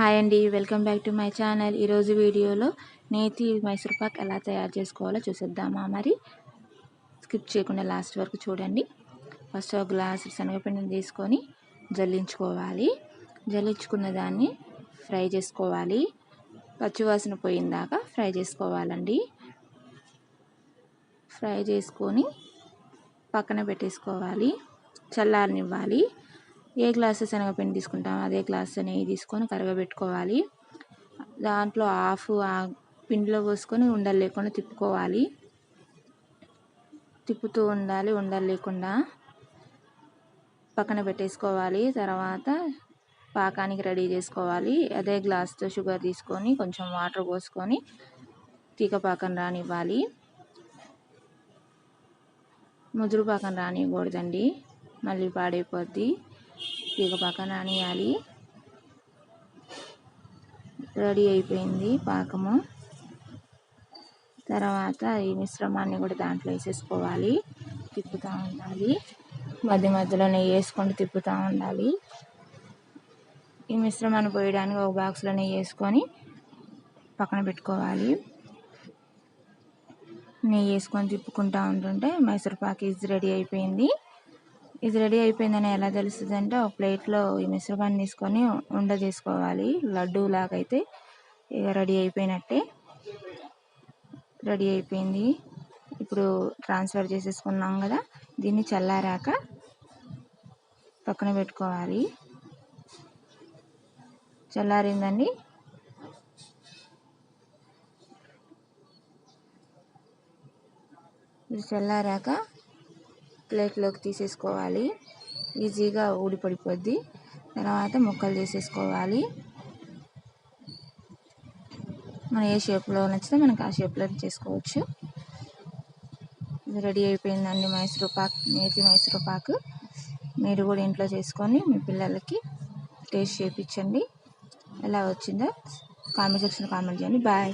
Hi అండి welcome back to my channel. ఈరోజు వీడియోలో నేతి మైసూర్ పాక్ ఎలా తయారు చేసుకోవాలో చూసేద్దామా మరి? స్కిప్ చేయకుండా లాస్ట్ వరకు చూడండి. ఫస్ట్ ఒక గ్లాస్ శనగపిండిని తీసుకొని జల్లించుకోవాలి. జల్లించుకున్న దాన్ని ఫ్రై చేసుకోవాలి. పచ్చివాసన పోయిందాక ఫ్రై చేసుకోవాలండి. ఫ్రై చేసుకొని పక్కన పెట్టేసుకోవాలి. చల్లారనివ్వాలి. ఏ గ్లాసు శనగపిండి తీసుకుంటామో అదే గ్లాసు నెయ్యి తీసుకొని కరగబెట్టుకోవాలి. దాంట్లో హాఫ్ పిండిలో పోసుకొని ఉండలు లేకుండా తిప్పుకోవాలి. తిప్పుతూ ఉండాలి ఉండలు లేకుండా పక్కన పెట్టేసుకోవాలి. తర్వాత పాకానికి రెడీ చేసుకోవాలి. అదే గ్లాస్తో షుగర్ తీసుకొని కొంచెం వాటర్ పోసుకొని తీగ పాకం రానివ్వాలి. ముదురు పాకం రానివ్వకూడదండి. మళ్ళీ పాడైపోద్ది. ఇక పక్కన అనియాలి. రెడీ అయిపోయింది పాకము. తర్వాత ఈ మిశ్రమాన్ని కూడా దాంట్లో వేసేసుకోవాలి. తిప్పుతూ ఉండాలి. మధ్య మధ్యలో నెయ్యి వేసుకొని తిప్పుతూ ఉండాలి. ఈ మిశ్రమాన్ని పోయడానికి ఒక బాక్స్లో నెయ్యి వేసుకొని పక్కన పెట్టుకోవాలి. నెయ్యి వేసుకొని తిప్పుకుంటూ ఉంటుంటే మైసూర్ పాక్ ఈజ్ రెడీ అయిపోయింది. ఇది రెడీ అయిపోయిందని ఎలా తెలుస్తుంది అంటే ఒక ప్లేట్లో ఈ మిశ్రమాన్ని తీసుకొని ఉండ చేసుకోవాలి. లడ్డు లాగా అయితే ఇక రెడీ అయిపోయినట్టే. రెడీ అయిపోయింది. ఇప్పుడు ట్రాన్స్ఫర్ చేసేసుకున్నాం కదా దీన్ని చల్లారాక పక్కన పెట్టుకోవాలి. చల్లారిందండి. ఇది చల్లారాక ప్లేట్లోకి తీసేసుకోవాలి. ఈజీగా ఊడిపడిపోద్ది. తర్వాత ముక్కలు చేసేసుకోవాలి మనం ఏ షేప్లో నచ్చితే మనకి ఆ షేప్లో చేసుకోవచ్చు. రెడీ అయిపోయిందండి మైసూర్ పాక్ నేతి మైసూర్ పాక్. మీరు కూడా ఇంట్లో చేసుకొని మీ పిల్లలకి టేస్ట్ చేయించండి ఎలా వచ్చిందో కామెంట్ సెక్షన్ కామెంట్ చేయండి. బాయ్.